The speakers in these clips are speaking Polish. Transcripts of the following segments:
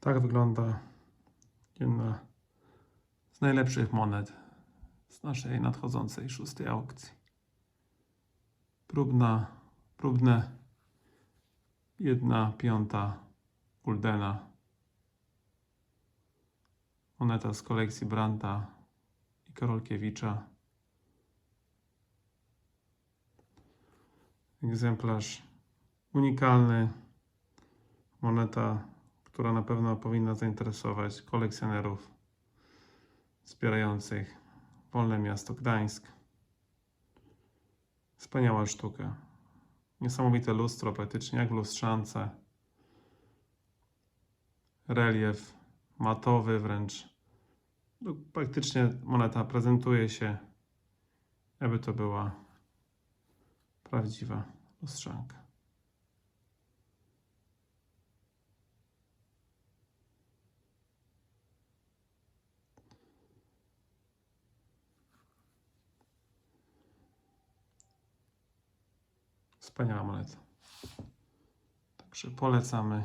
Tak wygląda jedna z najlepszych monet z naszej nadchodzącej szóstej aukcji. Próbna, próbne jedna piąta Guldena. Moneta z kolekcji Branta i Karolkiewicza. Egzemplarz unikalny. Moneta, która na pewno powinna zainteresować kolekcjonerów wspierających Wolne Miasto Gdańsk. Wspaniała sztuka. Niesamowite lustro, praktycznie jak w lustrzance. Relief matowy wręcz. No, praktycznie moneta prezentuje się, jakby to była prawdziwa lustrzanka. Wspaniała moneta. Także polecamy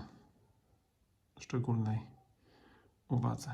szczególnej uwadze.